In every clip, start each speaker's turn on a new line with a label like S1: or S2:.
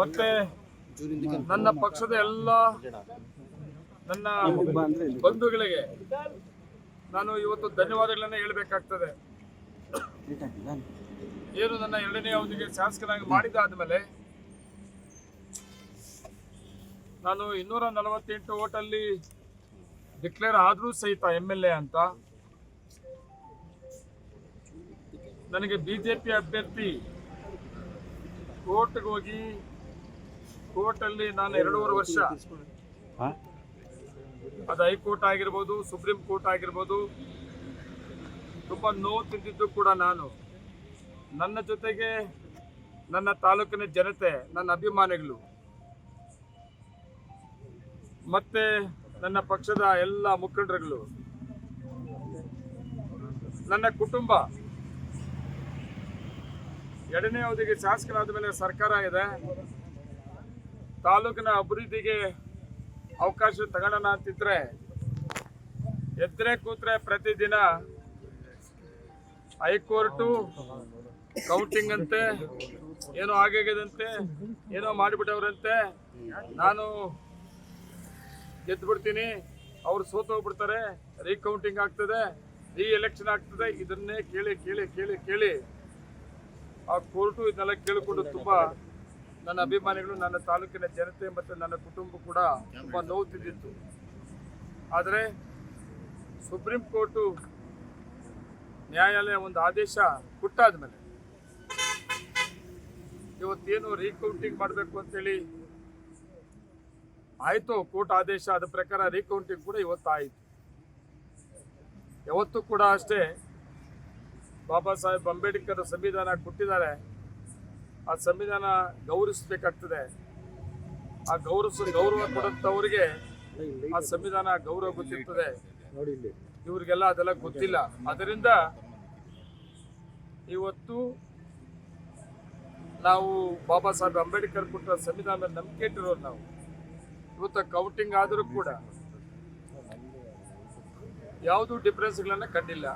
S1: ಮತ್ತೆ ನನ್ನ ಪಕ್ಷದ ಎಲ್ಲ ನನ್ನ ಬಂಧುಗಳಿಗೆ ನಾನು ಇವತ್ತು ಧನ್ಯವಾದಗಳನ್ನ ಹೇಳಬೇಕಾಗ್ತದೆ. ಏನು ನನ್ನ ಎರಡನೇ ಅವಧಿಗೆ ಶಾಸಕನಾಗಿ ಮಾಡಿದಾದ್ಮೇಲೆ ನಾನು ಇನ್ನೂರ ನಲವತ್ತೆಂಟು ಓಟಲ್ಲಿ ಡಿಕ್ಲೇರ್ ಆದರೂ ಸಹಿತ ಎಂ ಎಲ್ ಎ ಅಂತ. ನನಗೆ ಬಿಜೆಪಿ ಅಭ್ಯರ್ಥಿ ಕೋರ್ಟ್ಗೆ ಹೋಗಿ ಕೋರ್ಟಲ್ಲಿ ನಾನು ಎರಡೂವರೆ ವರ್ಷ. ಅದು ಹೈಕೋರ್ಟ್ ಆಗಿರ್ಬೋದು ಸುಪ್ರೀಂ ಕೋರ್ಟ್ ಆಗಿರ್ಬೋದು ತುಂಬ ನೋವು ತಿಂದಿದ್ದು ಕೂಡ ನಾನು. ನನ್ನ ಜೊತೆಗೆ ನನ್ನ ತಾಲೂಕಿನ ಜನತೆ ನನ್ನ ಅಭಿಮಾನಿಗಳು ಮತ್ತೆ ನನ್ನ ಪಕ್ಷದ ಎಲ್ಲ ಮುಖಂಡರುಗಳು ನನ್ನ ಕುಟುಂಬ ಎರಡನೇ ಅವಧಿಗೆ ಶಾಸಕರಾದ ಮೇಲೆ ಸರ್ಕಾರ ಇದೆ. ತಾಲೂಕಿನ ಅಭಿವೃದ್ಧಿಗೆ ಅವಕಾಶ ತಗೊಳ್ಳೋಣ ಅಂತಿದ್ರೆ ಎದ್ರೆ ಕೂತ್ರೆ ಪ್ರತಿದಿನ ಹೈಕೋರ್ಟು ಕೌಂಟಿಂಗ್ ಅಂತೆ ಏನೋ ಆಗಾಗದಂತೆ ಏನೋ ಮಾಡಿಬಿಟ್ಟವ್ರಂತೆ, ನಾನು ಗೆದ್ದು ಬಿಡ್ತೀನಿ ಅವ್ರು ಸೋತೋಗ್ಬಿಡ್ತಾರೆ ರೀಕೌಂಟಿಂಗ್ ಆಗ್ತದೆ ರೀ ಎಲೆಕ್ಷನ್ ಆಗ್ತದೆ, ಇದನ್ನೇ ಕೇಳಿ ಕೇಳಿ ಕೇಳಿ ಕೇಳಿ. ಆ ಕೋರ್ಟು ಇದನ್ನೆಲ್ಲ ಕೇಳಿಕೊಂಡು ತುಂಬಾ ನನ್ನ ಅಭಿಮಾನಿಗಳು, ನನ್ನ ತಾಲೂಕಿನ ಜನತೆ ಮತ್ತು ನನ್ನ ಕುಟುಂಬ ಕೂಡ ತುಂಬ ನೋವು ತಿಂದಿತ್ತು. ಆದರೆ ಸುಪ್ರೀಂ ಕೋರ್ಟು ನ್ಯಾಯಾಲಯ ಒಂದು ಆದೇಶ ಕೊಟ್ಟಾದ ಮೇಲೆ ಇವತ್ತೇನು ರೀಕೌಂಟಿಂಗ್ ಮಾಡಬೇಕು ಅಂತೇಳಿ ಆಯಿತು, ಕೋರ್ಟ್ ಆದೇಶ ಅದ ಪ್ರಕಾರ ರೀಕೌಂಟಿಂಗ್ ಕೂಡ ಇವತ್ತು ಆಯಿತು ಯಾವತ್ತೂ ಕೂಡ ಅಷ್ಟೇ ಬಾಬಾ ಸಾಹೇಬ್ ಅಂಬೇಡ್ಕರ್ ಸಂವಿಧಾನ ಕೊಟ್ಟಿದ್ದಾರೆ. ಆ ಸಂವಿಧಾನ ಗೌರವಿಸಬೇಕಾಗ್ತದೆ. ಆ ಗೌರವಿಸ, ಗೌರವ ಕೊಡಂತವರಿಗೆ ಆ ಸಂವಿಧಾನ ಗೌರವ ಗೊತ್ತಿರ್ತದೆ. ಇವರಿಗೆಲ್ಲ ಅದೆಲ್ಲ ಗೊತ್ತಿಲ್ಲ. ಅದರಿಂದ ಇವತ್ತು ನಾವು ಬಾಬಾ ಸಾಹೇಬ್ ಅಂಬೇಡ್ಕರ್ ಕೊಟ್ಟ ಸಂವಿಧಾನ ನಂಬಿಕೆ ಇಟ್ಟಿರೋರು ನಾವು. ಇವತ್ತು ಕೌಂಟಿಂಗ್ ಆದರೂ ಕೂಡ ಯಾವುದು ಡಿಫ್ರೆನ್ಸ್ಗಳನ್ನ ಕಂಡಿಲ್ಲ.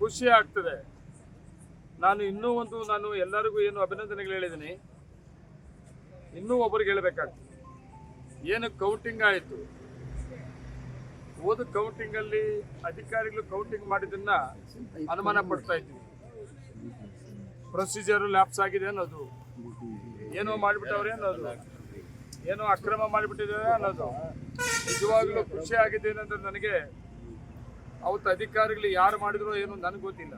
S1: ಖುಷಿ ಆಗ್ತದೆ. ನಾನು ಇನ್ನೂ ಒಂದು ನಾನು ಎಲ್ಲರಿಗೂ ಏನು ಅಭಿನಂದನೆಗಳು ಹೇಳಿದ್ದೀನಿ. ಇನ್ನೂ ಒಬ್ಬರಿಗೆ ಹೇಳಬೇಕಾಗ್ತದೆ. ಏನು ಕೌಂಟಿಂಗ್ ಆಯಿತು? ಓದು ಕೌಂಟಿಂಗ್ ಅಲ್ಲಿ ಅಧಿಕಾರಿಗಳು ಕೌಂಟಿಂಗ್ ಮಾಡಿದ್ದನ್ನ ಅನುಮಾನ ಪಡ್ತಾ ಇದ್ವಿ ಪ್ರೊಸೀಜರ್ ಲ್ಯಾಪ್ಸ್ ಆಗಿದೆ ಅನ್ನೋದು. ಏನೋ ಮಾಡಿಬಿಟ್ಟವ್ರೆ ಅನ್ನೋದು. ಏನೋ ಅಕ್ರಮ ಮಾಡಿಬಿಟ್ಟಿದ್ದಾರೆ ಅನ್ನೋದು. ನಿಜವಾಗ್ಲೂ ಖುಷಿ ಆಗಿದೆ ಏನಂದ್ರೆ ನನಗೆ ಅವತ್ತು ಅಧಿಕಾರಿಗಳು ಯಾರು ಮಾಡಿದ್ರು ಏನು ನನಗೆ ಗೊತ್ತಿಲ್ಲ.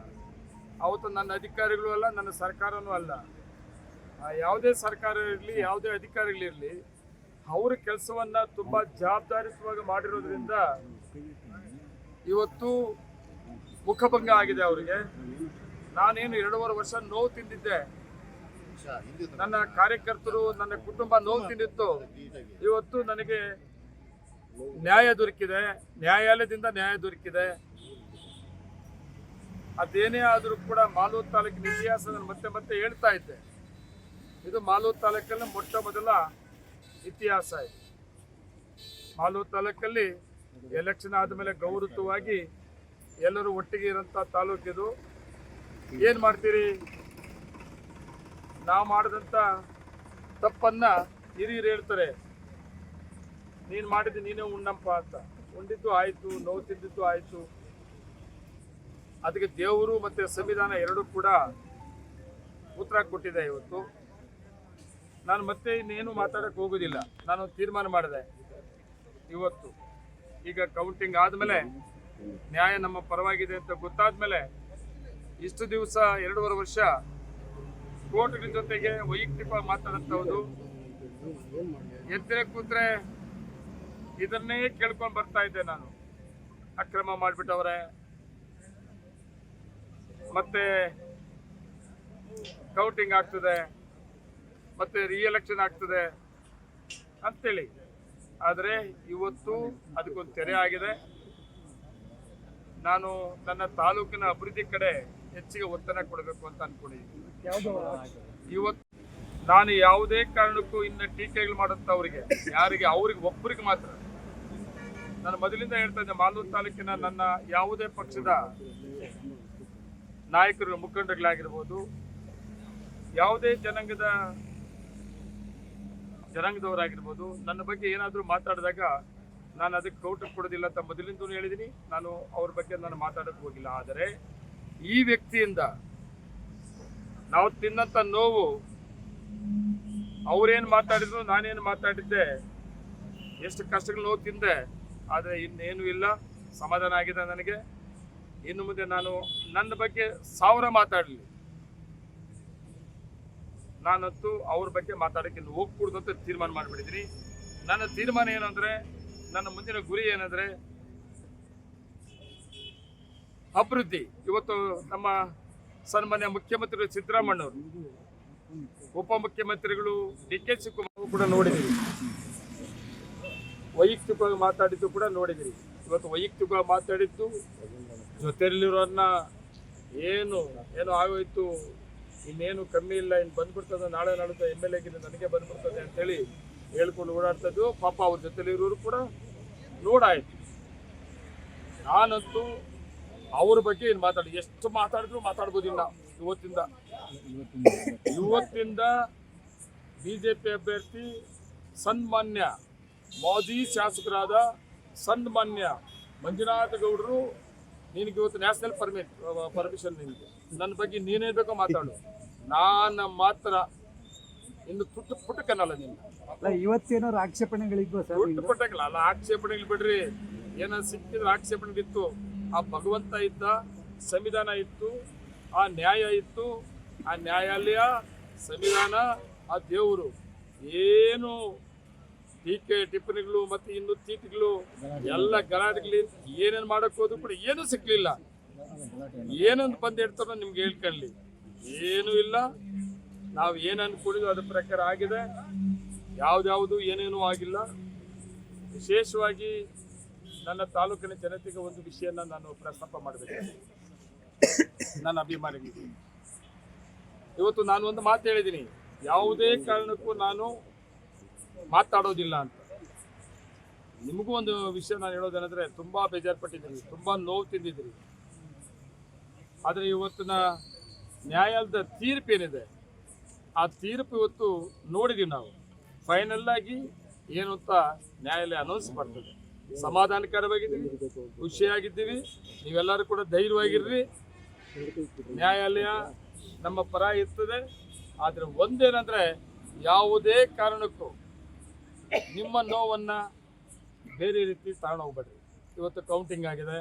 S1: ಅವತ್ತು ನನ್ನ ಅಧಿಕಾರಿಗಳು ಅಲ್ಲ, ನನ್ನ ಸರ್ಕಾರನೂ ಅಲ್ಲ. ಯಾವುದೇ ಸರ್ಕಾರ ಇರಲಿ, ಯಾವುದೇ ಅಧಿಕಾರಿಗಳಿರಲಿ ಅವ್ರ ಕೆಲಸವನ್ನ ತುಂಬ ಜವಾಬ್ದಾರಿತ್ವವಾಗಿ ಮಾಡಿರೋದ್ರಿಂದ ಇವತ್ತು ಮುಖಭಂಗ ಆಗಿದೆ ಅವರಿಗೆ. ನಾನೇನು ಎರಡೂವರೆ ವರ್ಷ ನೋವು ತಿಂದಿದ್ದೆ. ನನ್ನ ಕಾರ್ಯಕರ್ತರು, ನನ್ನ ಕುಟುಂಬ ನೋವು ತಿಂದಿತ್ತು. ಇವತ್ತು ನನಗೆ ನ್ಯಾಯ ದೊರಕಿದೆ, ನ್ಯಾಯಾಲಯದಿಂದ ನ್ಯಾಯ ದೊರಕಿದೆ. ಅದೇನೇ ಆದರೂ ಕೂಡ ಮಾಲೂರು ತಾಲೂಕಿನ ಇತಿಹಾಸ ಮತ್ತೆ ಮತ್ತೆ ಹೇಳ್ತಾ ಇದ್ದೆ. ಇದು ಮಾಲೂರು ತಾಲೂಕಲ್ಲಿ ಮೊಟ್ಟ ಮೊದಲ ಇತಿಹಾಸ ಇದೆ. ಮಾಲೂರು ತಾಲೂಕಲ್ಲಿ ಎಲೆಕ್ಷನ್ ಆದಮೇಲೆ ಗೌರವವಾಗಿ ಎಲ್ಲರೂ ಒಟ್ಟಿಗೆ ಇರೋಂಥ ತಾಲೂಕಿದು ಏನು ಮಾಡ್ತೀರಿ? ನಾವು ಮಾಡಿದಂಥ ತಪ್ಪನ್ನ ಹಿರಿಯರು ಹೇಳ್ತಾರೆ. ನೀನು ಮಾಡಿದ್ದು ನೀನೇ ಉಣ್ಣಪ್ಪ ಅಂತ. ಉಂಡಿದ್ದು ಆಯಿತು, ನೋವು ತಿಂದಿದ್ದು ಆಯಿತು. ಅದಕ್ಕೆ ದೇವರು ಮತ್ತು ಸಂವಿಧಾನ ಎರಡೂ ಕೂಡ ಉತ್ತರ ಕೊಟ್ಟಿದೆ ಇವತ್ತು. ನಾನು ಮತ್ತೆ ಇನ್ನೇನು ಮಾತಾಡೋಕ್ಕೆ ಹೋಗೋದಿಲ್ಲ. ನಾನು ತೀರ್ಮಾನ ಮಾಡಿದೆ ಇವತ್ತು. ಈಗ ಕೌಂಟಿಂಗ್ ಆದಮೇಲೆ ನ್ಯಾಯ ನಮ್ಮ ಪರವಾಗಿದೆ ಅಂತ ಗೊತ್ತಾದ್ಮೇಲೆ ಇಷ್ಟು ದಿವಸ ಎರಡೂವರೆ ವರ್ಷ ಕೋರ್ಟ್ಗಳ ಜೊತೆಗೆ ವೈಯಕ್ತಿಕ ಮಾತಾಡಂಥದ್ದು ಎತ್ತಿರ ಕೂತ್ರೆ ಇದನ್ನೇ ಕೇಳ್ಕೊಂಡ್ ಬರ್ತಾ ಇದ್ದೆ ನಾನು. ಅಕ್ರಮ ಮಾಡ್ಬಿಟ್ಟವ್ರೆ. ಮತ್ತೆ ಕೌಂಟಿಂಗ್ ಆಗ್ತದೆ. ಮತ್ತೆ ರಿಎಲೆಕ್ಷನ್ ಆಗ್ತದೆ ಅಂತೇಳಿ. ಆದರೆ ಇವತ್ತು ಅದಕ್ಕೊಂದು ತೆರೆ ಆಗಿದೆ. ನಾನು ನನ್ನ ತಾಲೂಕಿನ ಅಭಿವೃದ್ಧಿ ಕಡೆ ಹೆಚ್ಚಿಗೆ ಒತ್ತಡ ಕೊಡಬೇಕು ಅಂತ ಅನ್ಕೊಂಡಿದ್ದೀನಿ. ಇವತ್ತು ನಾನು ಯಾವುದೇ ಕಾರಣಕ್ಕೂ ಇನ್ನು ಟೀಕೆಗಳು ಮಾಡುತ್ತವರಿಗೆ ಯಾರಿಗೆ, ಅವ್ರಿಗೆ ಒಬ್ಬರಿಗೆ ಮಾತ್ರ ನಾನು ಮೊದಲಿಂದ ಹೇಳ್ತಾ ಇದ್ದೆ, ಮಾಲೂರು ತಾಲೂಕಿನ ನನ್ನ ಯಾವುದೇ ಪಕ್ಷದ ನಾಯಕರು ಮುಖಂಡರುಗಳಾಗಿರ್ಬೋದು, ಯಾವುದೇ ಜನಾಂಗದ ಜನಾಂಗದವರಾಗಿರ್ಬೋದು, ನನ್ನ ಬಗ್ಗೆ ಏನಾದರೂ ಮಾತಾಡಿದಾಗ ನಾನು ಅದಕ್ಕೆ ಕೌಟ ಕೊಡೋದಿಲ್ಲ ಅಂತ ಮೊದಲಿಂದಲೂ ಹೇಳಿದ್ದೀನಿ. ನಾನು ಅವ್ರ ಬಗ್ಗೆ ನಾನು ಮಾತಾಡೋಕೆ ಹೋಗಿಲ್ಲ. ಆದರೆ ಈ ವ್ಯಕ್ತಿಯಿಂದ ನಾವು ತಿನ್ನಂಥ ನೋವು ಅವ್ರೇನು ಮಾತಾಡಿದ್ರು, ನಾನೇನು ಮಾತಾಡಿದ್ದೆ, ಎಷ್ಟು ಕಷ್ಟಗಳು ನೋವು ತಿಂದೆ ಆದರೆ ಇನ್ನೇನು ಇಲ್ಲ. ಸಮಾಧಾನ ಆಗಿದೆ ನನಗೆ. ಇನ್ನು ಮುಂದೆ ನಾನು ನನ್ನ ಬಗ್ಗೆ ಸಾವಿರ ಮಾತಾಡಲಿ. ನಾನಂತೂ ಅವ್ರ ಬಗ್ಗೆ ಮಾತಾಡೋಕ್ಕೆ ಇನ್ನು ಹೋಗ್ಕೂಡ್ದು ಅಂತ ತೀರ್ಮಾನ ಮಾಡಿಬಿಟ್ಟಿದ್ದೀನಿ. ನನ್ನ ತೀರ್ಮಾನ ಏನಂದ್ರೆ ನನ್ನ ಮುಂದಿನ ಗುರಿ ಏನಂದ್ರೆ, ಅಭಿವೃದ್ಧಿ. ಇವತ್ತು ನಮ್ಮ ಸನ್ಮಾನ್ಯ ಮುಖ್ಯಮಂತ್ರಿಗಳು ಸಿದ್ದರಾಮಣ್ಣವರು ಉಪಮುಖ್ಯಮಂತ್ರಿಗಳು ಡಿ ಕೆ ಶಿವಕುಮಾರ್ ಕೂಡ ನೋಡಿದ್ದೀವಿ. ವೈಯಕ್ತಿಕವಾಗಿ ಮಾತಾಡಿದ್ದು ಕೂಡ ನೋಡಿದಿರಿ. ಇವತ್ತು ವೈಯಕ್ತಿಕವಾಗಿ ಮಾತಾಡಿದ್ದು ಜೊತೆಯಲ್ಲಿರೋನ್ನ ಏನು ಏನು ಆಗೋಯ್ತು, ಇನ್ನೇನು ಕಮ್ಮಿ ಇಲ್ಲ ಇನ್ನು ಬಂದ್ಬಿಡ್ತದೆ, ನಾಳೆ ನಾಡುತ್ತೆ ಎಂ ಎಲ್ ಎಗಿದೆ ನನಗೆ ಬಂದ್ಬಿಡ್ತದೆ ಅಂತೇಳಿ ಹೇಳ್ಕೊಂಡು ಓಡಾಡ್ತದ್ದು ಪಾಪ ಅವ್ರ ಜೊತೆಲಿರೋರು ಕೂಡ ನೋಡಾಯ್ತು. ನಾನಂತೂ ಅವ್ರ ಬಗ್ಗೆ ಏನು ಮಾತಾಡಿ, ಎಷ್ಟು ಮಾತಾಡಿದ್ರು ಮಾತಾಡ್ಬೋದಿಲ್ಲ ಇವತ್ತಿಂದ. ಇವತ್ತಿಂದ ಬಿಜೆಪಿ ಅಭ್ಯರ್ಥಿ ಸನ್ಮಾನ್ಯ ಮಾಜಿ ಶಾಸಕರಾದ ಸನ್ಮಾನ್ಯ ಮಂಜುನಾಥ ಗೌಡರು ನಿನಗೆ ಇವತ್ತು ನ್ಯಾಷನಲ್ ಪರ್ಮಿಟ್ ಪರ್ಮಿಷನ್ ನಿನಗೆ. ನನ್ನ ಬಗ್ಗೆ ನೀನೇ ಬೇಕೋ ಮಾತಾಡು. ನಾನು ಮಾತ್ರ ಇನ್ನು ತುಟ್ಟು ಪುಟ್ಟಕ್ಕನ್ನಲ್ಲ ನೀನು
S2: ಅಲ್ಲ ಇವತ್ತೇನಾದ್ರು ಪುಟ್ಟ
S1: ತುಟ್ಟು ಪುಟ್ಟಕ್ಕಲ್ಲ ಅಲ್ಲ ಆಕ್ಷೇಪಣೆಗಳು ಬಿಡ್ರಿ. ಏನೋ ಸಿಕ್ಕಿದ್ರೆ ಆಕ್ಷೇಪಣೆಗಳಿತ್ತು ಆ ಭಗವಂತ ಇದ್ದ ಸಂವಿಧಾನ ಇತ್ತು ಆ ನ್ಯಾಯ ಇತ್ತು. ಆ ನ್ಯಾಯಾಲಯ ಸಂವಿಧಾನ ಆ ದೇವರು. ಏನು ಟೀಕೆ ಟಿಪ್ಪಣಿಗಳು ಮತ್ತೆ ಇನ್ನು ತೀಟಿಗಳು ಎಲ್ಲ ಗಲಾಟೆಗಳು ಏನೇನು ಮಾಡಕ್ ಹೋದ್ರು ಕೂಡ ಏನೂ ಸಿಕ್ಕಲಿಲ್ಲ ಏನೊಂದು ಬಂದು ಹೇಳ್ತಾರೋ ನಿಮ್ಗೆ ಹೇಳ್ಕೊಳ್ಳಿ. ಏನೂ ಇಲ್ಲ. ನಾವು ಏನು ಅನ್ಕೊಂಡಿದ್ವಿ ಅದ್ರ ಪ್ರಕಾರ ಆಗಿದೆ. ಯಾವ್ದಾವುದು ಏನೇನೂ ಆಗಿಲ್ಲ. ವಿಶೇಷವಾಗಿ ನನ್ನ ತಾಲೂಕಿನ ಜನತೆಗೆ ಒಂದು ವಿಷಯನ ನಾನು ಪ್ರಸ್ತಾಪ ಮಾಡಬೇಕು. ನನ್ನ ಅಭಿಮಾನಿಗಳಿಗೆ. ಇವತ್ತು ನಾನು ಒಂದು ಮಾತು ಹೇಳಿದ್ದೀನಿ. ಯಾವುದೇ ಕಾರಣಕ್ಕೂ ನಾನು ಮಾತಾಡೋದಿಲ್ಲ ಅಂತ. ನಿಮಗೂ ಒಂದು ವಿಷಯ ನಾನು ಹೇಳೋದೇನೆಂದ್ರೆ ತುಂಬಾ ಬೇಜಾರ್ಪಟ್ಟಿದ್ದೀರಿ, ತುಂಬಾ ನೋವು ತಿಂದಿದ್ದೀರಿ. ಆದರೆ ಇವತ್ತಿನ ನ್ಯಾಯಾಲಯದ ತೀರ್ಪು ಏನಿದೆ, ಆ ತೀರ್ಪು ಇವತ್ತು ನೋಡಿದೀವಿ ನಾವು. ಫೈನಲ್ ಆಗಿ ಏನು ಅಂತ ನ್ಯಾಯಾಲಯ ಅನೌನ್ಸ್ ಮಾಡ್ತದೆ. ಸಮಾಧಾನಕರವಾಗಿದ್ದೀವಿ ಖುಷಿಯಾಗಿದ್ದೀವಿ ನೀವೆಲ್ಲರೂ ಕೂಡ ಧೈರ್ಯವಾಗಿರ್ರಿ. ನ್ಯಾಯಾಲಯ ನಮ್ಮ ಪರ ಇರ್ತದೆ. ಆದರೆ ಒಂದೇನಂದ್ರೆ ಯಾವುದೇ ಕಾರಣಕ್ಕೂ ನಿಮ್ಮ ನೋವನ್ನ ಬೇರೆ ರೀತಿ ತಗೊಂಡು ಹೋಗ್ಬೇಡ್ರಿ. ಇವತ್ತು ಕೌಂಟಿಂಗ್ ಆಗಿದೆ.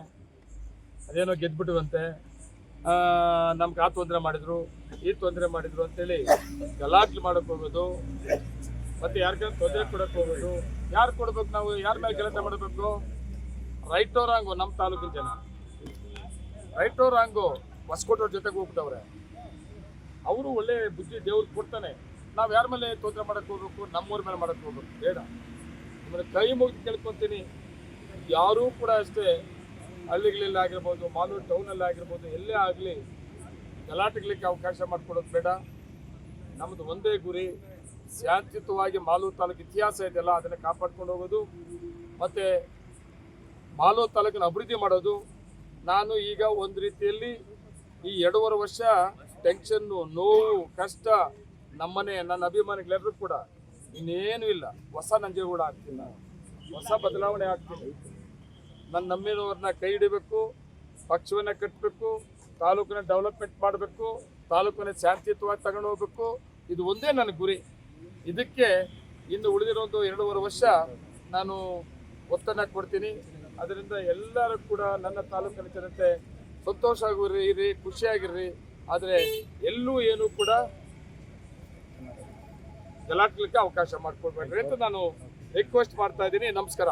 S1: ಅದೇನೋ ಗೆದ್ಬಿಟ್ಟಿವಂತೆ ನಮ್ಗೆ ಆ ತೊಂದರೆ ಮಾಡಿದ್ರು, ಈ ತೊಂದರೆ ಮಾಡಿದ್ರು ಅಂತೇಳಿ ಗಲಾಟ್ಲು ಮಾಡಕ್ ಹೋಗೋದು, ಮತ್ತೆ ಯಾರಿಗಾರ ತೊಂದರೆ ಕೊಡಕ್ ಹೋಗೋದು, ಯಾರು ಕೊಡ್ಬೇಕು ನಾವು, ಯಾರ ಮೇಲೆ ಕೆಲಸ ಮಾಡಬೇಕು? ರೈಟ್ ರಾಂಗು ನಮ್ಮ ತಾಲೂಕಿನ ಜನ. ರೈಟ್ ರಾಂಗು ಹೊಸಕೋಟವ್ರ ಜೊತೆಗೆ ಹೋಗ್ಬಿಟ್ಟವ್ರೆ. ಅವರು ಒಳ್ಳೆ ಬುದ್ಧಿ ದೇವ್ರಿಗೆ ಕೊಡ್ತಾನೆ. ನಾವು ಯಾರ ಮೇಲೆ ತೊಂದರೆ ಮಾಡಕ್ ಹೋಗ್ಬೇಕು ನಮ್ಮೂರ ಮೇಲೆ ಮಾಡಕ್ ಹೋಗ್ಬೇಕು ಬೇಡ. ಆಮೇಲೆ ಕೈ ಮುಗಿದು ಕೇಳ್ಕೊತೀನಿ. ಯಾರೂ ಕೂಡ ಅಷ್ಟೇ ಹಳ್ಳಿಗಳಲ್ಲಿ ಆಗಿರ್ಬೋದು, ಮಾಲೂರು ಟೌನಲ್ಲಿ ಆಗಿರ್ಬೋದು, ಎಲ್ಲೇ ಆಗಲಿ ಗಲಾಟೆಗಳಿಗೆ ಅವಕಾಶ ಮಾಡಿಕೊಡೋದು ಬೇಡ. ನಮ್ಮದು ಒಂದೇ ಗುರಿ. ಶಾಂತಿಯುತವಾಗಿ ಮಾಲೂರು ತಾಲೂಕು ಇತಿಹಾಸ ಇದೆಯಲ್ಲ, ಅದನ್ನು ಕಾಪಾಡ್ಕೊಂಡು ಹೋಗೋದು. ಮತ್ತು ಮಾಲೂರು ತಾಲೂಕನ್ನು ಅಭಿವೃದ್ಧಿ ಮಾಡೋದು. ನಾನು ಈಗ ಒಂದು ರೀತಿಯಲ್ಲಿ ಈ ಎರಡೂವರೆ ವರ್ಷ ಟೆನ್ಷನ್ನು, ನೋವು, ಕಷ್ಟ ನಮ್ಮನೆ ನನ್ನ ಅಭಿಮಾನಿಗಳೆಲ್ಲರೂ ಕೂಡ ಇನ್ನೇನು ಇಲ್ಲ. ಹೊಸ ನಂಜೇಗೂಡ ಆಗ್ತಿಲ್ಲ ಹೊಸ ಬದಲಾವಣೆ ಆಗ್ತಿಲ್ಲ ನನ್ನ ನಮ್ಮಿನವ್ರನ್ನ ಕೈ ಹಿಡಿಬೇಕು, ಪಕ್ಷವನ್ನ ಕಟ್ಟಬೇಕು ತಾಲೂಕಿನ ಡೆವಲಪ್ಮೆಂಟ್ ಮಾಡಬೇಕು, ತಾಲೂಕಿನ ಶಾಂತಿಯುತವಾಗಿ ತಗೊಂಡು ಹೋಗ್ಬೇಕು. ಇದು ಒಂದೇ ನನ್ನ ಗುರಿ. ಇದಕ್ಕೆ ಇನ್ನು ಉಳಿದಿರೋದು ಎರಡೂವರೆ ವರ್ಷ ನಾನು ಒತ್ತನ್ನು ಕೊಡ್ತೀನಿ. ಅದರಿಂದ ಎಲ್ಲರೂ ಕೂಡ ನನ್ನ ತಾಲೂಕಿನ ಜನತೆ ಸಂತೋಷವಾಗಿರ್ರಿ ಇರಿ ಖುಷಿಯಾಗಿರ್ರಿ. ಆದರೆ ಎಲ್ಲೂ ಏನು ಕೂಡ ಗಲಾಟ್ಲಿಕ್ಕೆ ಅವಕಾಶ ಮಾಡಿಕೊಡ್ಬೇಡ್ರಿ ಅಂತ ನಾನು ರಿಕ್ವೆಸ್ಟ್ ಮಾಡ್ತಾ ಇದ್ದೀನಿ. ನಮಸ್ಕಾರ.